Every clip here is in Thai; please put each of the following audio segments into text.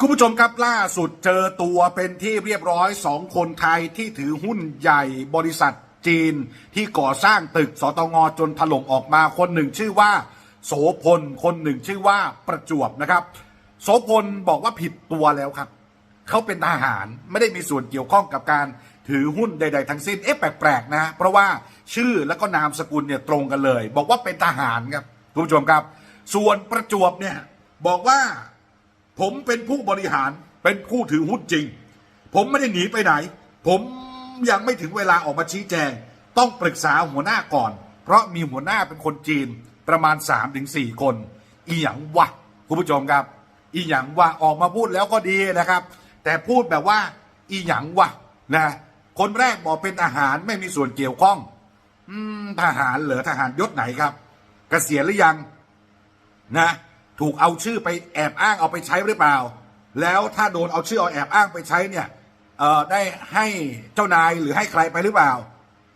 คุณผู้ชมครับล่าสุดเจอตัวเป็นที่เรียบร้อยสองคนไทยที่ถือหุ้นใหญ่บริษัทจีน ที่ก่อสร้างตึกสตงจนถล่มออกมาคนหนึ่งชื่อว่า โสพลคนหนึ่งชื่อว่าประจวบนะครับ โสพลบอกว่าผิดตัวแล้วครับ เขาเป็นทหารไม่ได้มีส่วนเกี่ยวข้องกับการถือหุ้นใด ๆ ทั้งสิ้นเอ๊ะแปลกๆนะเพราะว่าชื่อแล้วก็นามสกุลเนี่ยตรงกันเลย บอกว่าเป็นทหารครับคุณผู้ชมครับ ส่วนประจวบเนี่ยบอกว่า ผมเป็นผู้บริหารเป็นผู้ถือหุ้นจริง ผมไม่ได้หนีไปไหน ผมยังไม่ถึงเวลาออกมาชี้แจง ต้องปรึกษาหัวหน้าก่อน เพราะมีหัวหน้าเป็นคนจีนประมาณ 3-4 คน อีหยังวะคุณผู้ชมครับ อีหยังวะออกมาพูดแล้วก็ดีนะครับ แต่พูดแบบว่าอีหยังวะนะคนแรกบอกเป็นทหารไม่มีส่วนเกี่ยวข้อง อืมทหารเหรอทหารยศไหนครับเกษียณหรือยัง นะ ถูกเอาชื่อไปแอบอ้างเอาไปใช้หรือเปล่า แล้วถ้าโดนเอาชื่อเอาแอบอ้างไปใช้เนี่ยได้ให้เจ้านายหรือให้ใครไปหรือเปล่า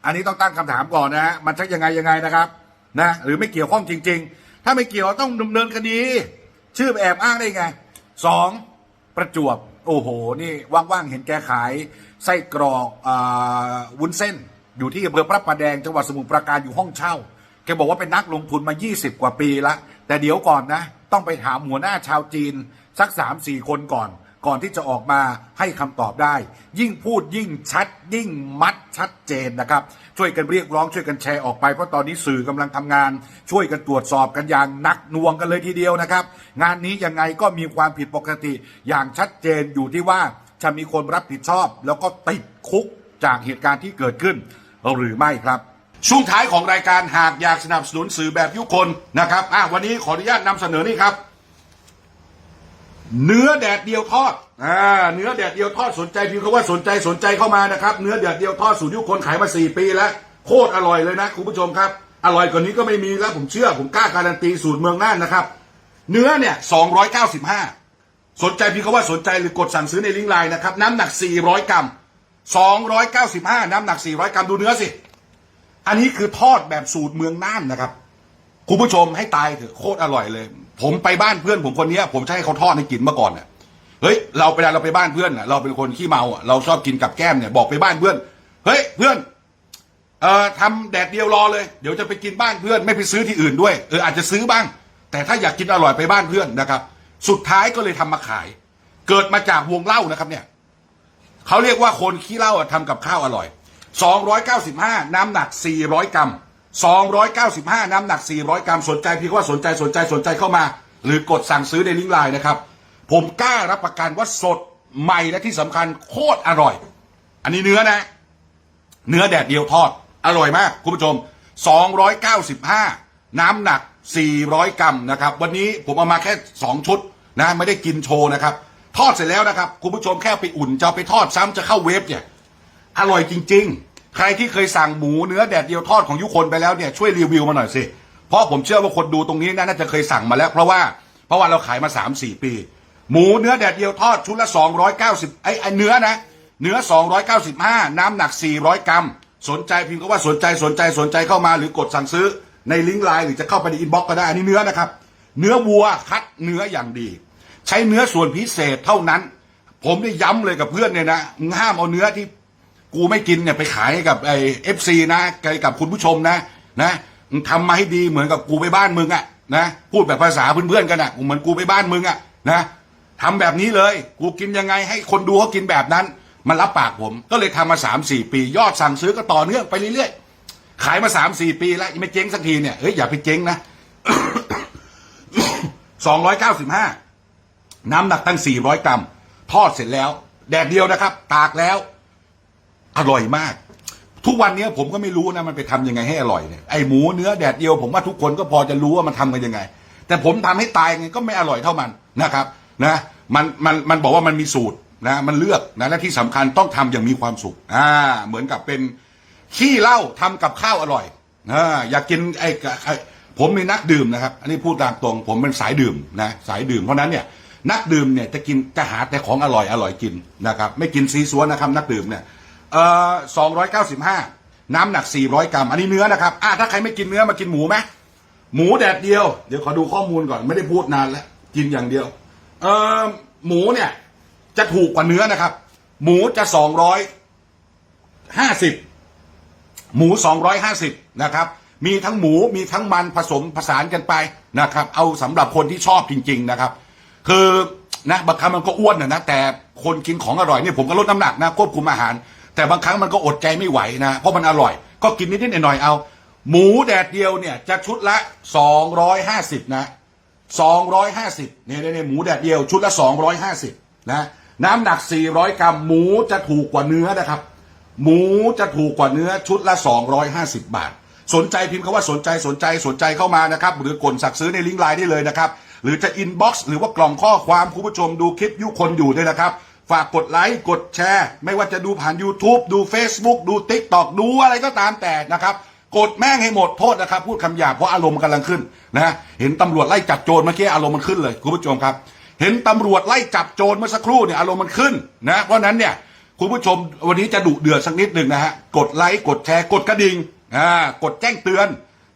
อันนี้ต้องตั้งคำถามก่อนนะฮะมันใช่ยังไงยังไงนะครับนะหรือไม่เกี่ยวข้องจริง ๆ ถ้าไม่เกี่ยวต้องดำเนินคดี ชื่อแอบอ้างได้ไงสองประจวบโอ้โห นี่ว่างๆ เห็นแกขาย ไส้กรอกอวุ้นเส้น อยู่ที่อำเภอพระประแดงจังหวัดสมุทรปราการอยู่ห้องเช่า แกบอกว่าเป็นนักลงทุนมา 20 กว่าปีละ แต่เดี๋ยวก่อนนะ ต้องไปถามหัวหน้าชาวจีน สัก3-4คนก่อน ก่อนที่จะออกมาให้คำตอบได้ ยิ่งพูดยิ่งชัด ยิ่งมัดชัดเจนนะครับ ช่วยกันเรียกร้องช่วยกันแชร์ออกไปเพราะตอนนี้สื่อกำลังทำงาน ช่วยกันตรวจสอบกันอย่างหนักหน่วงกันเลยทีเดียวนะครับ งานนี้ยังไงก็มีความผิดปกติอย่างชัดเจนอยู่ที่ว่าจะมีคนรับผิดชอบ แล้วก็ติดคุกจากเหตุการณ์ที่เกิดขึ้น หรือไม่ครับ ช่วงท้ายของรายการหากอยากสนับสนุนสื่อแบบยุคนนะครับอะวันนี้ขออนุญาตนำเสนอนี่ครับ เนื้อแดดเดียวทอดอ่าเนื้อแดดเดียวทอดสนใจพิมพ์คำว่าสนใจสนใจเข้ามานะครับ เนื้อแดดเดียวทอดสูตรยุคคนขายมาสี่ปีแล้วโคตรอร่อยเลยนะคุณผู้ชมครับ อร่อยกว่านี้ก็ไม่มีแล้วผมเชื่อผมกล้าการันตีสูตรเมืองน่านนะครับ เนื้อเนี่ยสองร้อยเก้าสิบห้าสนใจพิมพ์คำว่าสนใจหรือกดสั่งซื้อในลิงก์ไลน์นะครับน้ำหนักสี่ร้อยกรัมสองร้อยเก้าสิบห้าน้ำหนักสี่ร้อยกรัมดูเนื้อสิ อันนี้คือทอดแบบสูตรเมืองน่านนะครับคุณผู้ชมให้ตายเถอะโคตรอร่อยเลย ผมไปบ้านเพื่อนผมคนนี้ผมให้เขาทอดให้กินเมื่อก่อนเนี่ยเฮ้ยเราไปเราไปบ้านเพื่อนเราเป็นคนขี้เมาเราชอบกินกับแก้มเนี่ยบอกไปบ้านเพื่อน เฮ้ยเพื่อนเอ่อทำแดดเดียวรอเลย เดี๋ยวจะไปกินบ้านเพื่อนไม่ไปซื้อที่อื่นด้วยเอออาจจะซื้อบ้าง แต่ถ้าอยากกินอร่อยไปบ้านเพื่อนนะครับ สุดท้ายก็เลยทำมาขาย เกิดมาจากวงเล่านะครับเนี่ยเขาเรียกว่าคนขี้เหล้าอะทำกับข้าวอร่อย 295 น้ำหนัก 400 กรัม 295 น้ำหนัก 400 กรัม สนใจพียงว่าสนใจสนใจสนใจเข้ามา หรือกดสั่งซื้อในลิงก์ไลน์นะครับ ผมกล้ารับประกันว่าสดใหม่และที่สำคัญโคตรอร่อย อันนี้เนื้อนะ เนื้อแดดเดียวทอด อร่อยมาก คุณผู้ชม 295 น้ำหนัก 400 กรัมนะครับ วันนี้ผมเอามาแค่ 2 ชุดนะ ไม่ได้กินโชว์นะครับ ทอดเสร็จแล้วนะครับ คุณผู้ชมแค่ไปอุ่นจะไปทอดซ้ำจะเข้าเวฟเนี่ย อร่อยจริง ๆ ใครที่เคยสั่งหมูเนื้อแดดเดียวทอดของยุคนไปแล้วเนี่ยช่วยรีวิวมาหน่อยสิเพราะผมเชื่อว่าคนดูตรงนี้น่าจะเคยสั่งมาแล้ว เพราะว่าเพราะว่าเราขายมา 3 4 ปี หมูเนื้อแดดเดียวทอดชุดละ 290ไอ้ไอ้เนื้อนะเนื้อ 295 น้ำหนัก 400 กรัม สนใจพิมพ์ก็ว่าสนใจสนใจสนใจเข้ามาหรือกดสั่งซื้อในลิงก์ไลน์หรือจะเข้าไปในอินบ็อกซ์ก็ได้อันนี้เนื้อนะครับ เนื้อวัวคัดเนื้ออย่างดี ใช้เนื้อส่วนพิเศษเท่านั้น ผมได้ย้ำเลยกับเพื่อนเนี่ยนะห้ามเอาเนื้อที่ กูไม่กินเนี่ยไปขายให้กับไอ้เอฟซีนะไกกับคุณผู้ชมนะ นะมึงทำมาให้ดีเหมือนกับกูไปบ้านมึงอะนะพูดแบบภาษาเพื่อนๆกันอะเหมือนกูไปบ้านมึงอะนะทำแบบนี้เลย กูกินยังไงให้คนดูเขากินแบบนั้น มันรับปากผม ก็เลยทำมาสามสี่ปี ยอดสั่งซื้อก็ต่อเนื่องไปเรื่อยๆ ขายมาสามสี่ปีแล้วยังไม่เจ๊งสักทีเนี่ยเฮ้ยอย่าไปเจ๊งนะสองร้อยเก้าสิบห้าน้ำหนักตั้ง400กรัม ทอดเสร็จแล้ว แดดเดียวนะครับ ตากแล้ว อร่อยมาก ทุกวันนี้ผมก็ไม่รู้นะมันไปทำยังไงให้อร่อยเนี่ยไอหมูเนื้อแดดเดียว ผมว่าทุกคนก็พอจะรู้ว่ามันทำกันยังไง แต่ผมทำให้ตายไงก็ไม่อร่อยเท่ามันนะครับนะมันมันมันบอกว่ามันมีสูตรนะมันเลือกนะและที่สำคัญต้องทำอย่างมีความสุขอ่าเหมือนกับเป็นขี้เหล้าทำกับข้าวอร่อยอ่าอยากกินไอ้ไอผมเป็นนักดื่มนะครับ อันนี้พูดตามตรง ผมเป็นสายดื่มนะสายดื่มเพราะนั้นเนี่ยนักดื่มเนี่ยจะกินจะหาแต่ของอร่อยอร่อยกินนะครับ ไม่กินซีซัวนะครับ นักดื่มเนี่ย เอ่อสองร้อยเก้าสิบห้าน้ำหนักสี่ร้อยกรัม อันนี้เนื้อนะครับอะถ้าใครไม่กินเนื้อมากินหมูไหมหมูแดดเดียว เดี๋ยวขอดูข้อมูลก่อนไม่ได้พูดนานแล้ว กินอย่างเดียว เอ่อหมูเนี่ย จะถูกกว่าเนื้อนะครับ หมูจะสองร้อยห้าสิบหมูสองร้อยห้าสิบนะครับ มีทั้งหมูมีทั้งมันผสมผสานกันไปนะครับ เอาสำหรับคนที่ชอบจริง ๆนะครับ คือนะบางครั้งมันก็อ้วนนะนะแต่คนกินของอร่อยเนี่ยผมก็ลดน้ำหนักนะควบคุมอาหาร แต่บางครั้งมันก็อดใจไม่ไหวนะ เพราะมันอร่อย ก็กินนิดๆหน่อยๆเอา หมูแดดเดียวเนี่ยจะชุดละสองร้อยห้าสิบนะสองร้อยห้าสิบเนี่ยเนี่ยหมูแดดเดียวชุดละสองร้อยห้าสิบนะ น้ำหนักสี่ร้อยกรัม หมูจะถูกกว่าเนื้อนะครับ หมูจะถูกกว่าเนื้อชุดละสองร้อยห้าสิบบาท สนใจพิมพ์คำว่าสนใจสนใจสนใจเข้ามานะครับ หรือกดสั่งซื้อในลิงก์ไลน์ได้เลยนะครับ หรือจะอินบ็อกซ์หรือว่ากล่องข้อความคุณผู้ชมดูคลิปยุคนอยู่ด้วยนะครับ ฝากกดไลค์กดแชร์ ไม่ว่าจะดูผ่าน YouTube ดู Facebook ดู TikTok ดูอะไรก็ตามแต่นะครับ กดแม่งให้หมดโทษนะครับ พูดคำหยาบเพราะอารมณ์กำลังขึ้นนะเห็นตำรวจไล่จับโจรเมื่อกี้อารมณ์มันขึ้นเลยคุณผู้ชมครับ เห็นตำรวจไล่จับโจรเมื่อสักครู่เนี่ยอารมณ์มันขึ้นนะเพราะฉะนั้นเนี่ยคุณผู้ชมวันนี้จะดุเดือดสักนิดหนึ่งนะฮะกดไลค์กดแชร์กดกระดิ่งอ่ากดแจ้งเตือน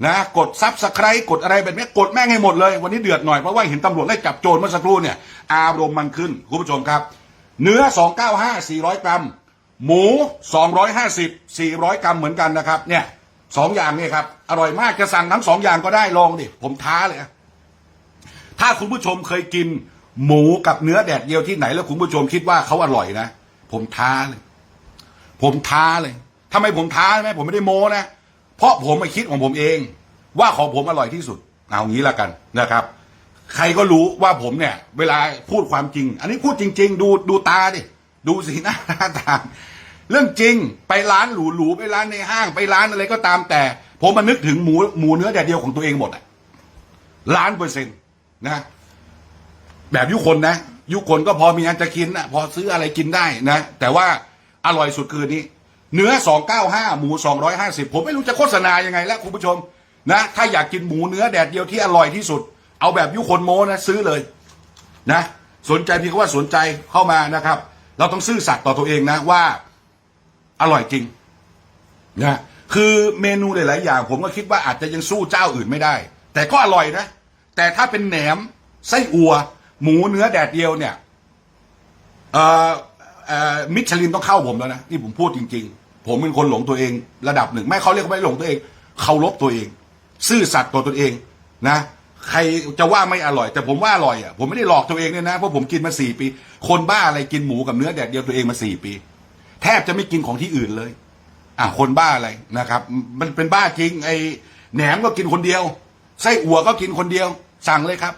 นะกดซับสไครต์กดอะไรแบบนี้กดแม่งให้หมดเลย วันนี้เดือดหน่อยเพราะว่าเห็นตำรวจไล่จับโจรเมื่อสักครู่เนี่ยอารมณ์มันขึ้นคุณผู้ชมครับ เนื้อ 295 400 กรัม หมู 250 400 กรัมเหมือนกันนะครับ เนี่ยสองอย่างเนี่ยครับ อร่อยมากจะสั่งทั้งสองอย่างก็ได้ลองดิ ผมท้าเลย ถ้าคุณผู้ชมเคยกิน หมูกับเนื้อแดดเดียวที่ไหน แล้วคุณผู้ชมคิดว่าเขาอร่อยนะ ผมท้าเลย ผมท้าเลยทำไมผมท้าไหมผมไม่ได้โม้นะ เพราะผมมาคิดของผมเอง ว่าของผมอร่อยที่สุด เอางี้ละกันนะครับ ใครก็รู้ว่าผมเนี่ย เวลาพูดความจริง อันนี้พูดจริง ๆ ดูดูตาดิดูสีหน้าท่าทางเรื่องจริงไปร้านหรูๆไปร้านในห้างไปร้านอะไรก็ตามแต่ ผมมานึกถึงหมูหมูเนื้อแดดเดียวของตัวเองหมดอะล้านเปอร์เซ็นต์นะ แบบยุคนนะ ยุคนก็พอมีอันจะกินนะพอซื้ออะไรกินได้นะ แต่ว่าอร่อยสุดคือนี้ เนื้อ295หมู250ผมไม่รู้จะโฆษณายังไงแล้วคุณผู้ชมนะ ถ้าอยากกินหมูเนื้อแดดเดียวที่อร่อยที่สุด เอาแบบยุคนโมนะซื้อเลยนะสนใจพี่ก็ว่าสนใจเข้ามานะครับ เราต้องซื่อสัตย์ต่อตัวเองนะว่าอร่อยจริงนะคือเมนูหลาย ๆ อย่าง ผมก็คิดว่าอาจจะยังสู้เจ้าอื่นไม่ได้ แต่ก็อร่อยนะ แต่ถ้าเป็นแหนมไส้อัว หมูเนื้อแดดเดียวเนี่ยเอ่อเอ่อมิชลินต้องเข้าผมแล้วนะนี่ผมพูดจริง ๆ ผมเป็นคนหลงตัวเอง ระดับหนึ่งไม่เขาเรียกไม่หลงตัวเองเคารพตัวเอง ซื่อสัตย์ต่อตัวเองนะ ใครจะว่าไม่อร่อย แต่ผมว่าอร่อยอะผมไม่ได้หลอกตัวเองเลยนะเพราะผมกินมาสี่ปี คนบ้าอะไรกินหมูกับเนื้อแดดเดียวตัวเองมาสี่ปี แทบจะไม่กินของที่อื่นเลย อะคนบ้าอะไรนะครับ มันเป็นบ้าจริงไอ้แหนมก็กินคนเดียวไส้อั่วก็กินคนเดียว สั่งเลยครับ